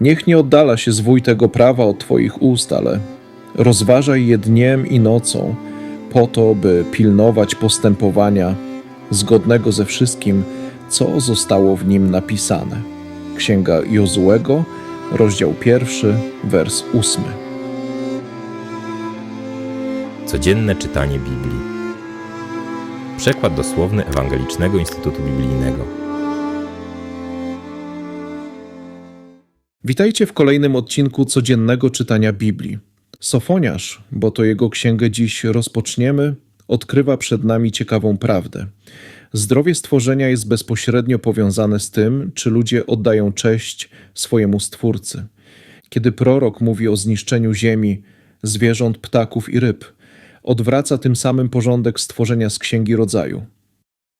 Niech nie oddala się zwój tego prawa od Twoich ust, ale rozważaj je dniem i nocą, po to, by pilnować postępowania zgodnego ze wszystkim, co zostało w nim napisane. Księga Jozułego, rozdział pierwszy, wers ósmy. Codzienne czytanie Biblii. Przekład dosłowny Ewangelicznego Instytutu Biblijnego. Witajcie w kolejnym odcinku codziennego czytania Biblii. Sofoniarz, bo to jego księgę dziś rozpoczniemy, odkrywa przed nami ciekawą prawdę. Zdrowie stworzenia jest bezpośrednio powiązane z tym, czy ludzie oddają cześć swojemu Stwórcy. Kiedy prorok mówi o zniszczeniu ziemi, zwierząt, ptaków i ryb, odwraca tym samym porządek stworzenia z Księgi Rodzaju.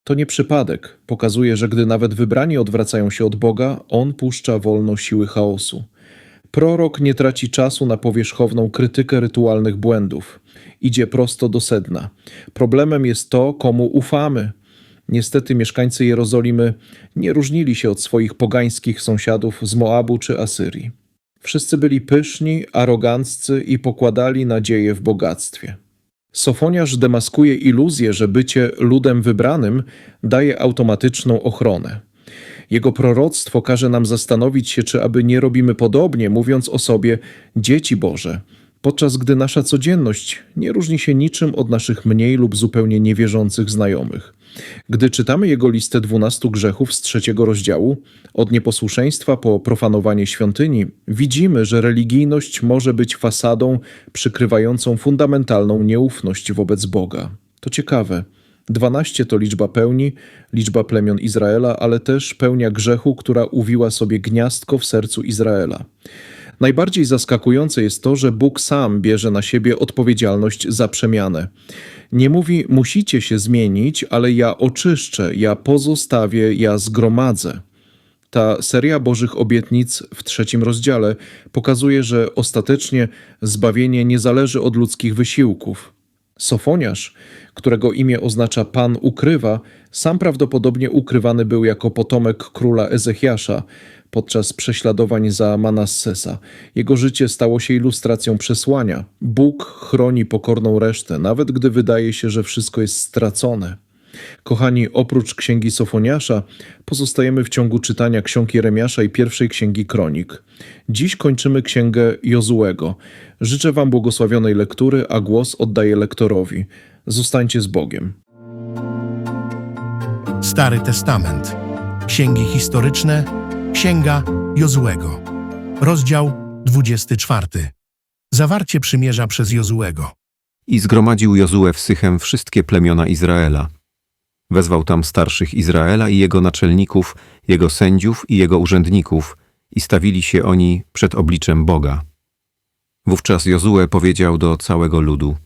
To nie przypadek. Pokazuje, że gdy nawet wybrani odwracają się od Boga, On puszcza wolno siły chaosu. Prorok nie traci czasu na powierzchowną krytykę rytualnych błędów. Idzie prosto do sedna. Problemem jest to, komu ufamy. Niestety mieszkańcy Jerozolimy nie różnili się od swoich pogańskich sąsiadów z Moabu czy Asyrii. Wszyscy byli pyszni, aroganccy i pokładali nadzieję w bogactwie. Sofoniarz demaskuje iluzję, że bycie ludem wybranym daje automatyczną ochronę. Jego proroctwo każe nam zastanowić się, czy aby nie robimy podobnie, mówiąc o sobie dzieci Boże, podczas gdy nasza codzienność nie różni się niczym od naszych mniej lub zupełnie niewierzących znajomych. Gdy czytamy jego listę dwunastu grzechów z trzeciego rozdziału, od nieposłuszeństwa po profanowanie świątyni, widzimy, że religijność może być fasadą przykrywającą fundamentalną nieufność wobec Boga. To ciekawe. 12 to liczba pełni, liczba plemion Izraela, ale też pełnia grzechu, która uwiła sobie gniazdko w sercu Izraela. Najbardziej zaskakujące jest to, że Bóg sam bierze na siebie odpowiedzialność za przemianę. Nie mówi, musicie się zmienić, ale ja oczyszczę, ja pozostawię, ja zgromadzę. Ta seria Bożych obietnic w trzecim rozdziale pokazuje, że ostatecznie zbawienie nie zależy od ludzkich wysiłków. Sofoniarz, którego imię oznacza Pan ukrywa, sam prawdopodobnie ukrywany był jako potomek króla Ezechiasza podczas prześladowań za Manassesa. Jego życie stało się ilustracją przesłania. Bóg chroni pokorną resztę, nawet gdy wydaje się, że wszystko jest stracone. Kochani, oprócz księgi Sofoniasza, pozostajemy w ciągu czytania ksiąg Jeremiasza i pierwszej księgi Kronik. Dziś kończymy księgę Jozułego. Życzę Wam błogosławionej lektury, a głos oddaję lektorowi. Zostańcie z Bogiem. Stary Testament. Księgi historyczne. Księga Jozułego. Rozdział 24. Zawarcie przymierza przez Jozułego. I zgromadził Jozue w Sychem wszystkie plemiona Izraela. Wezwał tam starszych Izraela i jego naczelników, jego sędziów i jego urzędników i stawili się oni przed obliczem Boga. Wówczas Jozue powiedział do całego ludu: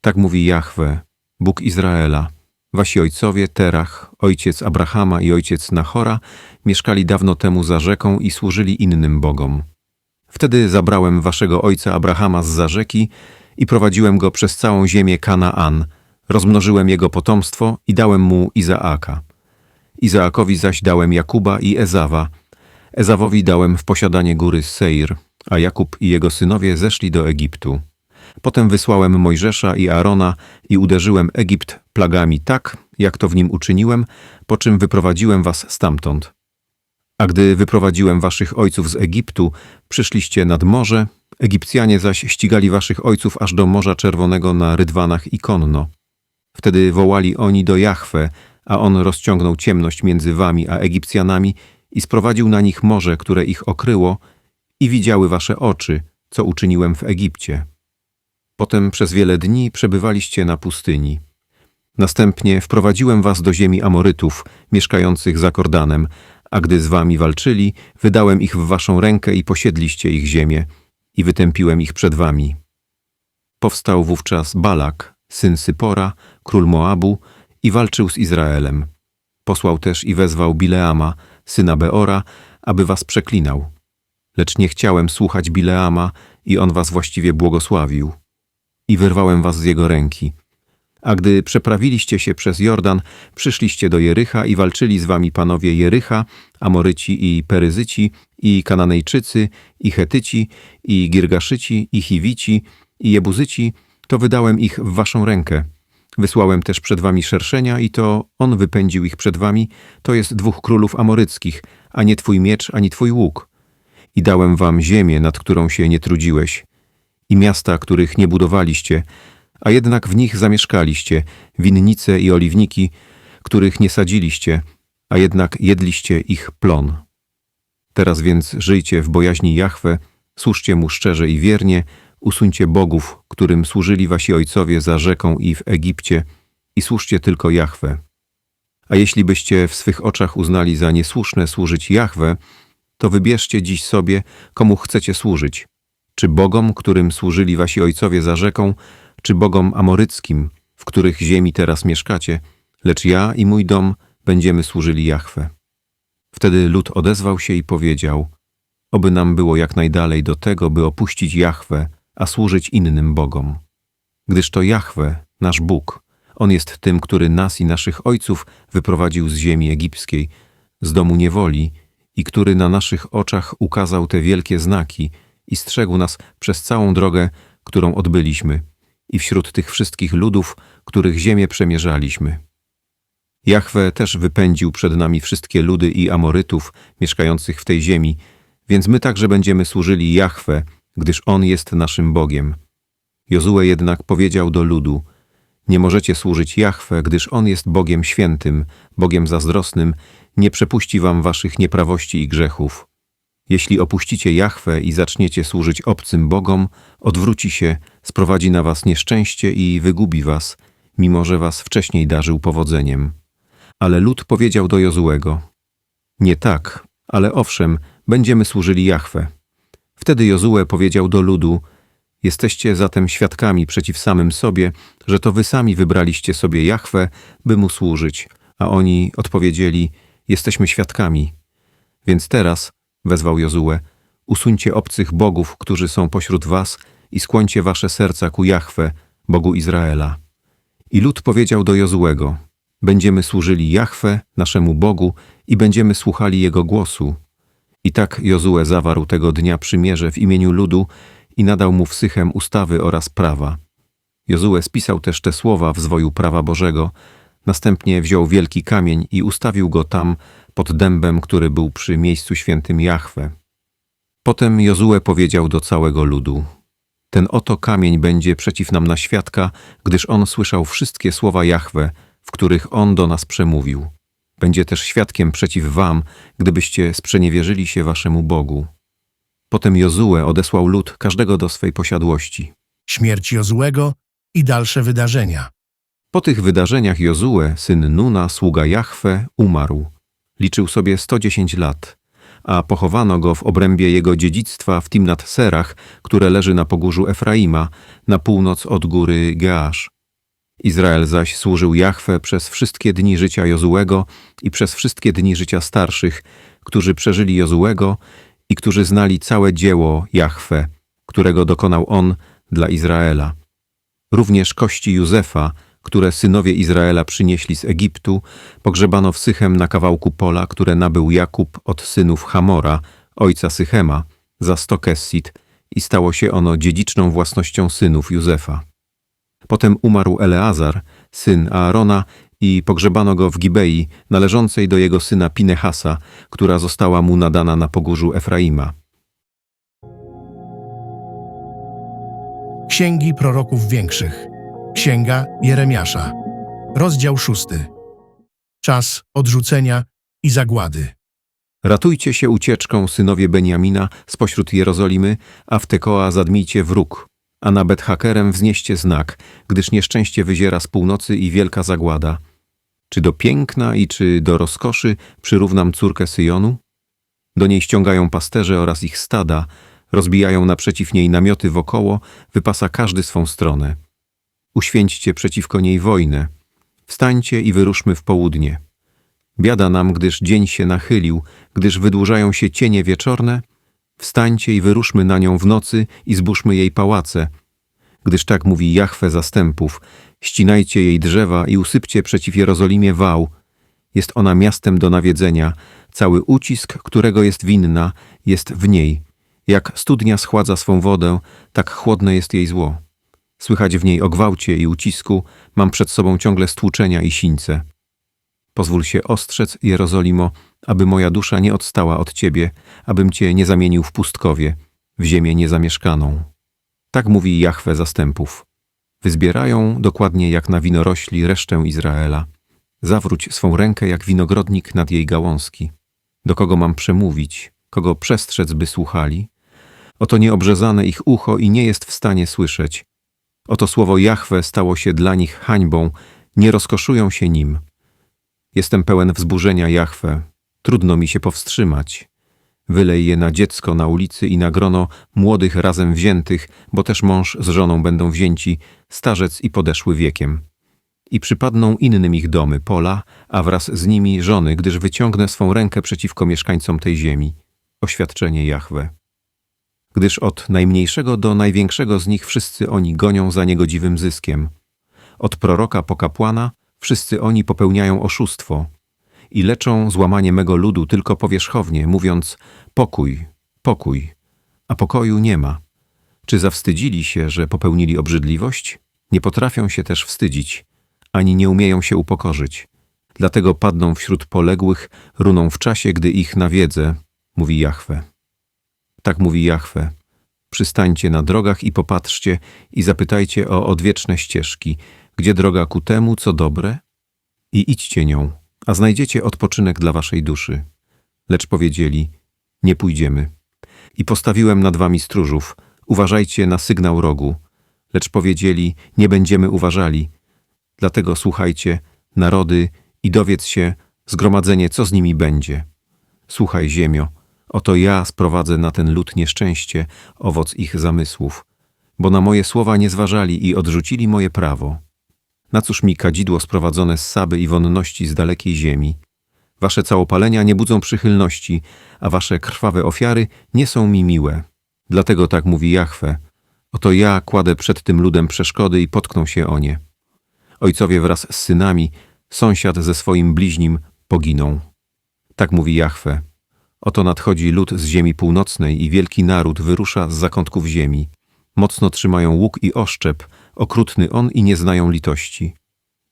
Tak mówi Jahwe, Bóg Izraela. Wasi ojcowie, Terach, ojciec Abrahama i ojciec Nachora, mieszkali dawno temu za rzeką i służyli innym bogom. Wtedy zabrałem waszego ojca Abrahama z za rzeki i prowadziłem go przez całą ziemię Kanaan, rozmnożyłem jego potomstwo i dałem mu Izaaka. Izaakowi zaś dałem Jakuba i Ezawa. Ezawowi dałem w posiadanie góry Seir, a Jakub i jego synowie zeszli do Egiptu. Potem wysłałem Mojżesza i Aarona i uderzyłem Egipt plagami tak, jak to w nim uczyniłem, po czym wyprowadziłem was stamtąd. A gdy wyprowadziłem waszych ojców z Egiptu, przyszliście nad morze, Egipcjanie zaś ścigali waszych ojców aż do Morza Czerwonego na rydwanach i konno. Wtedy wołali oni do Jahwe, a on rozciągnął ciemność między wami a Egipcjanami i sprowadził na nich morze, które ich okryło, i widziały wasze oczy, co uczyniłem w Egipcie. Potem przez wiele dni przebywaliście na pustyni. Następnie wprowadziłem was do ziemi Amorytów, mieszkających za Kordanem, a gdy z wami walczyli, wydałem ich w waszą rękę i posiedliście ich ziemię, i wytępiłem ich przed wami. Powstał wówczas Balak, syn Sypora, król Moabu, i walczył z Izraelem. Posłał też i wezwał Bileama, syna Beora, aby was przeklinał. Lecz nie chciałem słuchać Bileama i on was właściwie błogosławił. I wyrwałem was z jego ręki. A gdy przeprawiliście się przez Jordan, przyszliście do Jericha i walczyli z wami panowie Jericha, Amoryci i Peryzyci, i Kananejczycy, i Chetyci, i Girgaszyci, i Chiwici, i Jebuzyci, to wydałem ich w waszą rękę. Wysłałem też przed wami szerszenia i to on wypędził ich przed wami, to jest dwóch królów amoryckich, a nie twój miecz, ani twój łuk. I dałem wam ziemię, nad którą się nie trudziłeś, i miasta, których nie budowaliście, a jednak w nich zamieszkaliście, winnice i oliwniki, których nie sadziliście, a jednak jedliście ich plon. Teraz więc żyjcie w bojaźni Jahwe, służcie mu szczerze i wiernie, usuńcie bogów, którym służyli wasi ojcowie za rzeką i w Egipcie, i służcie tylko Jahwe. A jeśli byście w swych oczach uznali za niesłuszne służyć Jahwe, to wybierzcie dziś sobie, komu chcecie służyć. Czy bogom, którym służyli wasi ojcowie za rzeką, czy bogom amoryckim, w których ziemi teraz mieszkacie, lecz ja i mój dom będziemy służyli Jahwe. Wtedy lud odezwał się i powiedział, oby nam było jak najdalej do tego, by opuścić Jahwe, a służyć innym bogom. Gdyż to Jahwe, nasz Bóg, On jest tym, który nas i naszych ojców wyprowadził z ziemi egipskiej, z domu niewoli i który na naszych oczach ukazał te wielkie znaki i strzegł nas przez całą drogę, którą odbyliśmy i wśród tych wszystkich ludów, których ziemię przemierzaliśmy. Jahwe też wypędził przed nami wszystkie ludy i Amorytów mieszkających w tej ziemi, więc my także będziemy służyli Jahwe, gdyż On jest naszym Bogiem. Jozue jednak powiedział do ludu, nie możecie służyć Jahwe, gdyż On jest Bogiem świętym, Bogiem zazdrosnym, nie przepuści wam waszych nieprawości i grzechów. Jeśli opuścicie Jahwe i zaczniecie służyć obcym bogom, odwróci się, sprowadzi na was nieszczęście i wygubi was, mimo że was wcześniej darzył powodzeniem. Ale lud powiedział do Jozuego, nie tak, ale owszem, będziemy służyli Jahwe. Wtedy Jozue powiedział do ludu, jesteście zatem świadkami przeciw samym sobie, że to wy sami wybraliście sobie Jahwe, by mu służyć. A oni odpowiedzieli, jesteśmy świadkami. Więc teraz, wezwał Jozue, usuńcie obcych bogów, którzy są pośród was i skłońcie wasze serca ku Jahwe, Bogu Izraela. I lud powiedział do Jozuego, będziemy służyli Jahwe, naszemu Bogu i będziemy słuchali Jego głosu. I tak Jozue zawarł tego dnia przymierze w imieniu ludu i nadał mu w Sychem ustawy oraz prawa. Jozue spisał też te słowa w zwoju prawa Bożego, następnie wziął wielki kamień i ustawił go tam pod dębem, który był przy miejscu świętym Jahwe. Potem Jozue powiedział do całego ludu, ten oto kamień będzie przeciw nam na świadka, gdyż on słyszał wszystkie słowa Jahwe, w których on do nas przemówił. Będzie też świadkiem przeciw wam, gdybyście sprzeniewierzyli się waszemu Bogu. Potem Jozue odesłał lud każdego do swej posiadłości. Śmierć Jozuego i dalsze wydarzenia. Po tych wydarzeniach Jozue, syn Nuna, sługa Jahwe, umarł. Liczył sobie 110 lat, a pochowano go w obrębie jego dziedzictwa w Timnat Serach, które leży na pogórzu Efraima, na północ od góry Geasz. Izrael zaś służył Jahwe przez wszystkie dni życia Jozuego i przez wszystkie dni życia starszych, którzy przeżyli Jozuego i którzy znali całe dzieło Jahwe, którego dokonał on dla Izraela. Również kości Józefa, które synowie Izraela przynieśli z Egiptu, pogrzebano w Sychem na kawałku pola, które nabył Jakub od synów Hamora, ojca Sychema, za sto kessit i stało się ono dziedziczną własnością synów Józefa. Potem umarł Eleazar, syn Aarona, i pogrzebano go w Gibei, należącej do jego syna Pinehasa, która została mu nadana na pogórzu Efraima. Księgi proroków większych. Księga Jeremiasza. Rozdział szósty. Czas odrzucenia i zagłady. Ratujcie się ucieczką, synowie Beniamina, spośród Jerozolimy, a w Tekoa zadmijcie wróg, a na Bet-Hakerem wznieście znak, gdyż nieszczęście wyziera z północy i wielka zagłada. Czy do piękna i czy do rozkoszy przyrównam córkę Syjonu? Do niej ściągają pasterze oraz ich stada, rozbijają naprzeciw niej namioty wokoło, wypasa każdy swą stronę. Uświęćcie przeciwko niej wojnę. Wstańcie i wyruszmy w południe. Biada nam, gdyż dzień się nachylił, gdyż wydłużają się cienie wieczorne. Wstańcie i wyruszmy na nią w nocy i zbóżmy jej pałace. Gdyż tak mówi Jahwe zastępów, ścinajcie jej drzewa i usypcie przeciw Jerozolimie wał. Jest ona miastem do nawiedzenia, cały ucisk, którego jest winna, jest w niej. Jak studnia schładza swą wodę, tak chłodne jest jej zło. Słychać w niej o gwałcie i ucisku, mam przed sobą ciągle stłuczenia i sińce. Pozwól się ostrzec, Jerozolimo, aby moja dusza nie odstała od Ciebie, abym Cię nie zamienił w pustkowie, w ziemię niezamieszkaną. Tak mówi Jahwe zastępów. Wyzbierają, dokładnie jak na winorośli, resztę Izraela. Zawróć swą rękę jak winogrodnik nad jej gałązki. Do kogo mam przemówić, kogo przestrzec, by słuchali? Oto nieobrzezane ich ucho i nie jest w stanie słyszeć. Oto słowo Jahwe stało się dla nich hańbą, nie rozkoszują się nim. Jestem pełen wzburzenia Jahwe, trudno mi się powstrzymać. Wylej je na dziecko na ulicy i na grono młodych razem wziętych, bo też mąż z żoną będą wzięci, starzec i podeszły wiekiem. I przypadną innym ich domy, pola, a wraz z nimi żony, gdyż wyciągnę swą rękę przeciwko mieszkańcom tej ziemi. Oświadczenie Jahwe. Gdyż od najmniejszego do największego z nich wszyscy oni gonią za niegodziwym zyskiem. Od proroka po kapłana wszyscy oni popełniają oszustwo i leczą złamanie mego ludu tylko powierzchownie, mówiąc pokój, pokój, a pokoju nie ma. Czy zawstydzili się, że popełnili obrzydliwość? Nie potrafią się też wstydzić, ani nie umieją się upokorzyć. Dlatego padną wśród poległych, runą w czasie, gdy ich nawiedzę, mówi Jahwe. Tak mówi Jahwe. Przystańcie na drogach i popatrzcie i zapytajcie o odwieczne ścieżki, gdzie droga ku temu, co dobre? I idźcie nią, a znajdziecie odpoczynek dla waszej duszy. Lecz powiedzieli, nie pójdziemy. I postawiłem nad wami stróżów, uważajcie na sygnał rogu. Lecz powiedzieli, nie będziemy uważali. Dlatego słuchajcie, narody, i dowiedz się, zgromadzenie, co z nimi będzie. Słuchaj, ziemio, oto ja sprowadzę na ten lud nieszczęście, owoc ich zamysłów, bo na moje słowa nie zważali i odrzucili moje prawo. Na cóż mi kadzidło sprowadzone z Saby i wonności z dalekiej ziemi? Wasze całopalenia nie budzą przychylności, a wasze krwawe ofiary nie są mi miłe. Dlatego tak mówi Jahwe. Oto ja kładę przed tym ludem przeszkody i potkną się o nie. Ojcowie wraz z synami, sąsiad ze swoim bliźnim poginą. Tak mówi Jahwe. Oto nadchodzi lud z ziemi północnej i wielki naród wyrusza z zakątków ziemi. Mocno trzymają łuk i oszczep, okrutny on i nie znają litości.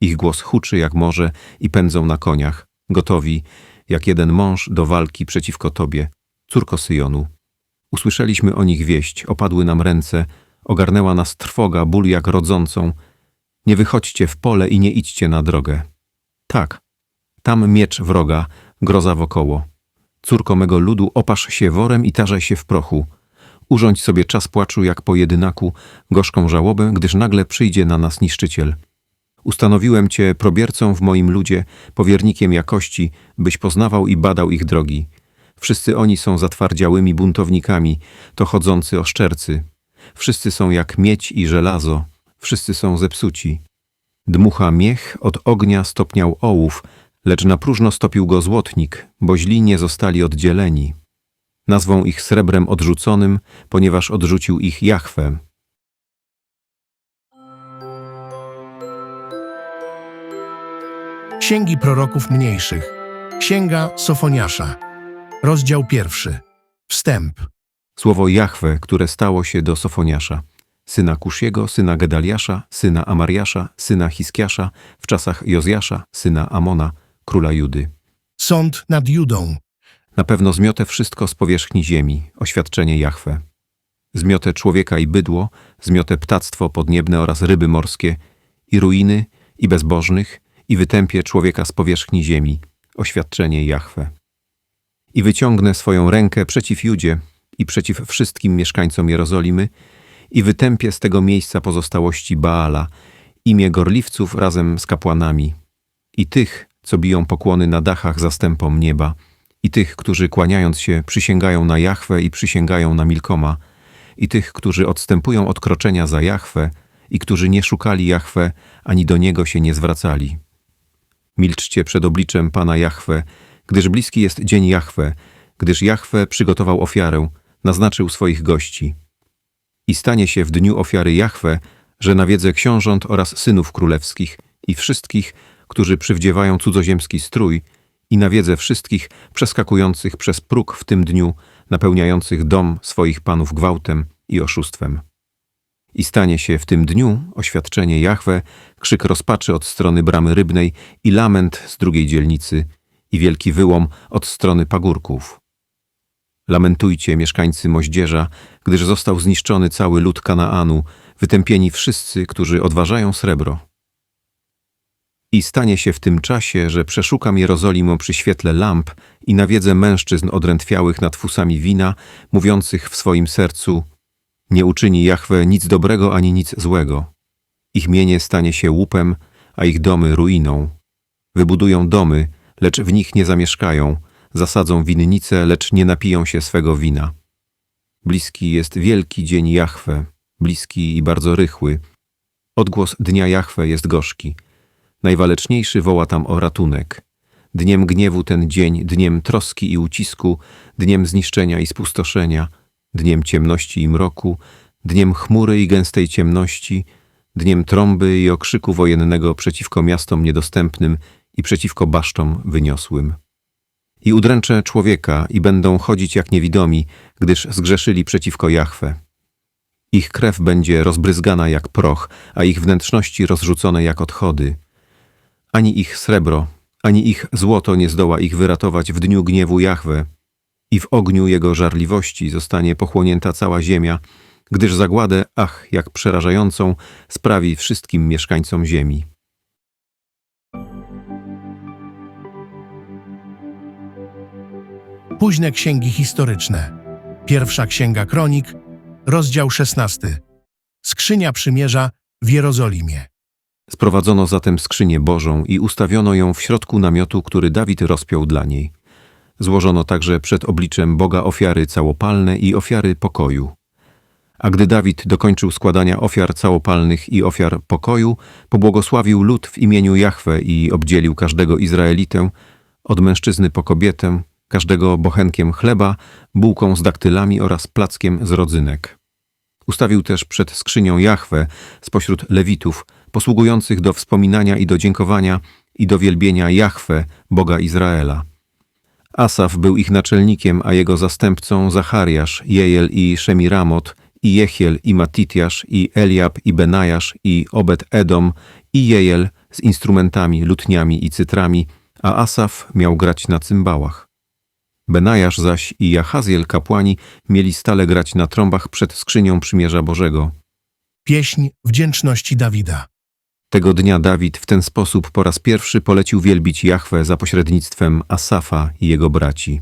Ich głos huczy jak morze i pędzą na koniach, gotowi, jak jeden mąż do walki przeciwko Tobie, córko Syjonu. Usłyszeliśmy o nich wieść, opadły nam ręce, ogarnęła nas trwoga, ból jak rodzącą. Nie wychodźcie w pole i nie idźcie na drogę. Tak, tam miecz wroga, groza wokoło. Córko mego ludu, opasz się worem i tarzaj się w prochu. Urządź sobie czas płaczu jak po jedynaku, gorzką żałobę, gdyż nagle przyjdzie na nas niszczyciel. Ustanowiłem Cię probiercą w moim ludzie, powiernikiem jakości, byś poznawał i badał ich drogi. Wszyscy oni są zatwardziałymi buntownikami, to chodzący oszczercy. Wszyscy są jak miedź i żelazo, wszyscy są zepsuci. Dmucha miech, od ognia stopniał ołów, lecz na próżno stopił go złotnik, bo źli nie zostali oddzieleni. Nazwą ich srebrem odrzuconym, ponieważ odrzucił ich Jahwe. Księgi proroków mniejszych. Księga Sofoniasza. Rozdział pierwszy. Wstęp. Słowo Jahwe, które stało się do Sofoniasza, syna Kusziego, syna Gedaliasza, syna Amariasza, syna Hiskiasza, w czasach Jozjasza, syna Amona, króla Judy. Sąd nad Judą. Na pewno zmiotę wszystko z powierzchni ziemi, oświadczenie Jahwe. Zmiotę człowieka i bydło, zmiotę ptactwo podniebne oraz ryby morskie, i ruiny, i bezbożnych, i wytępię człowieka z powierzchni ziemi, oświadczenie Jahwe. I wyciągnę swoją rękę przeciw Judzie i przeciw wszystkim mieszkańcom Jerozolimy i wytępię z tego miejsca pozostałości Baala, imię gorliwców razem z kapłanami i tych, co biją pokłony na dachach zastępom nieba, i tych, którzy kłaniając się przysięgają na Jahwe i przysięgają na Milkoma, i tych, którzy odstępują od kroczenia za Jahwe i którzy nie szukali Jahwe, ani do Niego się nie zwracali. Milczcie przed obliczem Pana Jahwe, gdyż bliski jest dzień Jahwe, gdyż Jahwe przygotował ofiarę, naznaczył swoich gości. I stanie się w dniu ofiary Jahwe, że nawiedzę książąt oraz synów królewskich i wszystkich, którzy przywdziewają cudzoziemski strój i nawiedzę wszystkich przeskakujących przez próg w tym dniu, napełniających dom swoich panów gwałtem i oszustwem. I stanie się w tym dniu oświadczenie Jahwe, krzyk rozpaczy od strony bramy rybnej i lament z drugiej dzielnicy i wielki wyłom od strony pagórków. Lamentujcie, mieszkańcy moździerza, gdyż został zniszczony cały lud Kanaanu, wytępieni wszyscy, którzy odważają srebro. I stanie się w tym czasie, że przeszukam Jerozolimę przy świetle lamp i nawiedzę mężczyzn odrętwiałych nad fusami wina, mówiących w swoim sercu Nie uczyni Jahwe nic dobrego ani nic złego. Ich mienie stanie się łupem, a ich domy ruiną. Wybudują domy, lecz w nich nie zamieszkają, zasadzą winnice, lecz nie napiją się swego wina. Bliski jest wielki dzień Jahwe, bliski i bardzo rychły. Odgłos dnia Jahwe jest gorzki. Najwaleczniejszy woła tam o ratunek. Dniem gniewu ten dzień, dniem troski i ucisku, dniem zniszczenia i spustoszenia, dniem ciemności i mroku, dniem chmury i gęstej ciemności, dniem trąby i okrzyku wojennego przeciwko miastom niedostępnym i przeciwko basztom wyniosłym. I udręczę człowieka i będą chodzić jak niewidomi, gdyż zgrzeszyli przeciwko Jahwe. Ich krew będzie rozbryzgana jak proch, a ich wnętrzności rozrzucone jak odchody. Ani ich srebro, ani ich złoto nie zdoła ich wyratować w dniu gniewu Jahwe. I w ogniu jego żarliwości zostanie pochłonięta cała ziemia, gdyż zagładę, ach, jak przerażającą, sprawi wszystkim mieszkańcom ziemi. Późne księgi historyczne. Pierwsza księga kronik, rozdział 16. Skrzynia przymierza w Jerozolimie. Sprowadzono zatem skrzynię Bożą i ustawiono ją w środku namiotu, który Dawid rozpiął dla niej. Złożono także przed obliczem Boga ofiary całopalne i ofiary pokoju. A gdy Dawid dokończył składania ofiar całopalnych i ofiar pokoju, pobłogosławił lud w imieniu Jahwe i obdzielił każdego Izraelitę, od mężczyzny po kobietę, każdego bochenkiem chleba, bułką z daktylami oraz plackiem z rodzynek. Ustawił też przed skrzynią Jahwe spośród lewitów, posługujących do wspominania i do dziękowania i do wielbienia Jahwe, Boga Izraela. Asaf był ich naczelnikiem, a jego zastępcą Zachariasz, Jejel i Szemiramot, i Jechiel, i Matitiasz, i Eliab, i Benajasz, i Obed-Edom, i Jejel z instrumentami, lutniami i cytrami, a Asaf miał grać na cymbałach. Benajasz zaś i Jahaziel kapłani mieli stale grać na trąbach przed skrzynią przymierza Bożego. Pieśń wdzięczności Dawida. Tego dnia Dawid w ten sposób po raz pierwszy polecił wielbić Jahwe za pośrednictwem Asafa i jego braci.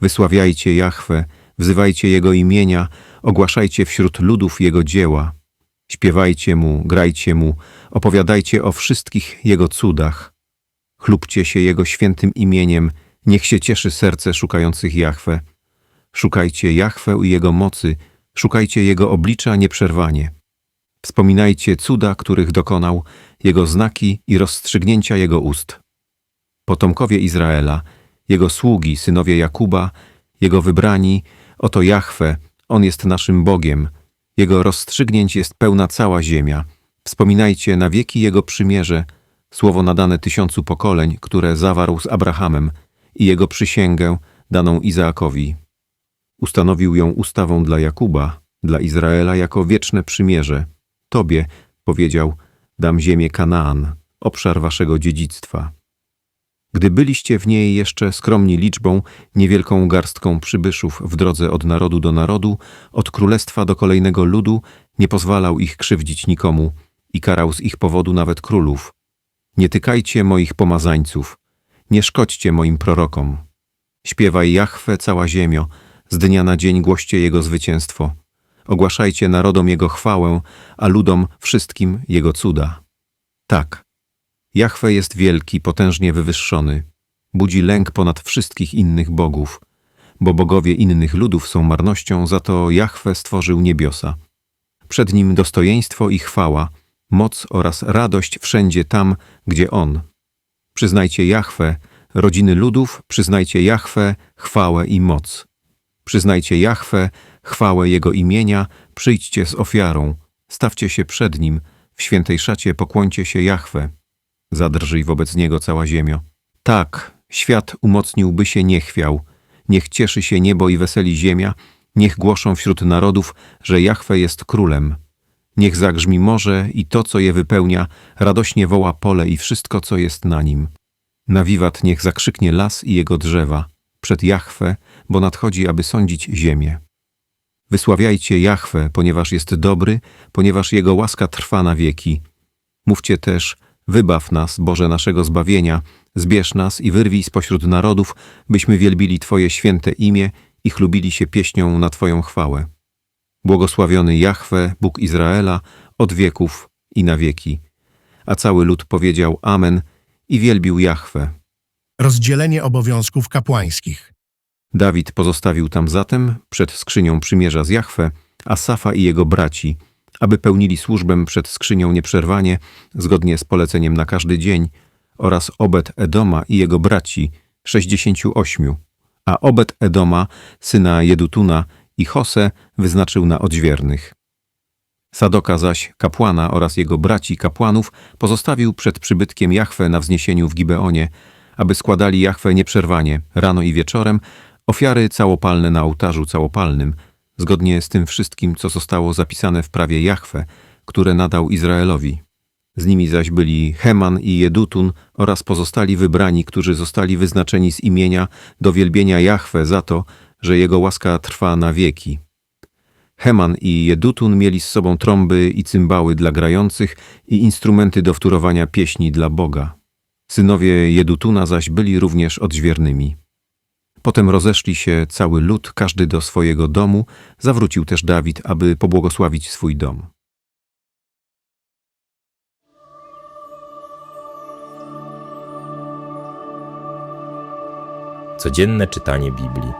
Wysławiajcie Jahwe, wzywajcie Jego imienia, ogłaszajcie wśród ludów Jego dzieła. Śpiewajcie Mu, grajcie Mu, opowiadajcie o wszystkich Jego cudach. Chlubcie się Jego świętym imieniem, niech się cieszy serce szukających Jahwe. Szukajcie Jahwe i Jego mocy, szukajcie Jego oblicza nieprzerwanie. Wspominajcie cuda, których dokonał, Jego znaki i rozstrzygnięcia Jego ust. Potomkowie Izraela, Jego sługi, synowie Jakuba, Jego wybrani, oto Jahwe, On jest naszym Bogiem. Jego rozstrzygnięć jest pełna cała ziemia. Wspominajcie na wieki Jego przymierze, słowo nadane tysiącu pokoleń, które zawarł z Abrahamem i Jego przysięgę daną Izaakowi. Ustanowił ją ustawą dla Jakuba, dla Izraela jako wieczne przymierze. Tobie, powiedział, dam ziemię Kanaan, obszar waszego dziedzictwa. Gdy byliście w niej jeszcze skromni liczbą, niewielką garstką przybyszów w drodze od narodu do narodu, od królestwa do kolejnego ludu, nie pozwalał ich krzywdzić nikomu i karał z ich powodu nawet królów. Nie tykajcie moich pomazańców, nie szkodźcie moim prorokom. Śpiewaj Jahwe cała ziemio, z dnia na dzień głoście Jego zwycięstwo. Ogłaszajcie narodom Jego chwałę, a ludom wszystkim Jego cuda. Tak, Jahwe jest wielki, potężnie wywyższony. Budzi lęk ponad wszystkich innych bogów, bo bogowie innych ludów są marnością, za to Jahwe stworzył niebiosa. Przed Nim dostojeństwo i chwała, moc oraz radość wszędzie tam, gdzie On. Przyznajcie Jahwe, rodziny ludów, przyznajcie Jahwe, chwałę i moc. Przyznajcie Jahwe, chwałę Jego imienia, przyjdźcie z ofiarą, Stawcie się przed nim, w świętej szacie pokłońcie się Jahwe. Zadrżyj wobec niego cała ziemio. Tak, świat umocniłby się nie chwiał. Niech cieszy się niebo i weseli ziemia, niech głoszą wśród narodów, że Jahwe jest królem. Niech zagrzmi morze i to, co je wypełnia, radośnie woła pole i wszystko, co jest na nim. Na wiwat niech zakrzyknie las i jego drzewa, przed Jahwe, bo nadchodzi, aby sądzić ziemię. Wysławiajcie Jahwe, ponieważ jest dobry, ponieważ jego łaska trwa na wieki. Mówcie też, wybaw nas, Boże naszego zbawienia, zbierz nas i wyrwij spośród narodów, byśmy wielbili Twoje święte imię i chlubili się pieśnią na Twoją chwałę. Błogosławiony Jahwe, Bóg Izraela, od wieków i na wieki. A cały lud powiedział Amen i wielbił Jahwe. Rozdzielenie obowiązków kapłańskich. Dawid pozostawił tam zatem, przed skrzynią przymierza z Jahwe, Asafa i jego braci, aby pełnili służbę przed skrzynią nieprzerwanie, zgodnie z poleceniem na każdy dzień, oraz Obed Edoma i jego braci, sześćdziesięciu ośmiu, a Obed Edoma, syna Jedutuna i Hose wyznaczył na odźwiernych. Sadoka zaś, kapłana oraz jego braci kapłanów pozostawił przed przybytkiem Jahwe na wzniesieniu w Gibeonie, aby składali Jahwe nieprzerwanie, rano i wieczorem, ofiary całopalne na ołtarzu całopalnym, zgodnie z tym wszystkim, co zostało zapisane w prawie Jahwe, które nadał Izraelowi. Z nimi zaś byli Heman i Jedutun oraz pozostali wybrani, którzy zostali wyznaczeni z imienia do wielbienia Jahwe za to, że jego łaska trwa na wieki. Heman i Jedutun mieli z sobą trąby i cymbały dla grających i instrumenty do wtórowania pieśni dla Boga. Synowie Jedutuna zaś byli również odźwiernymi. Potem rozeszli się cały lud, każdy do swojego domu, zawrócił też Dawid, aby pobłogosławić swój dom. Codzienne czytanie Biblii.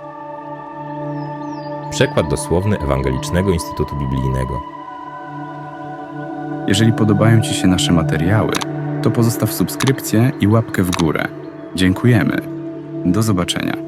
Przekład dosłowny Ewangelicznego Instytutu Biblijnego. Jeżeli podobają Ci się nasze materiały, to pozostaw subskrypcję i łapkę w górę. Dziękujemy. Do zobaczenia.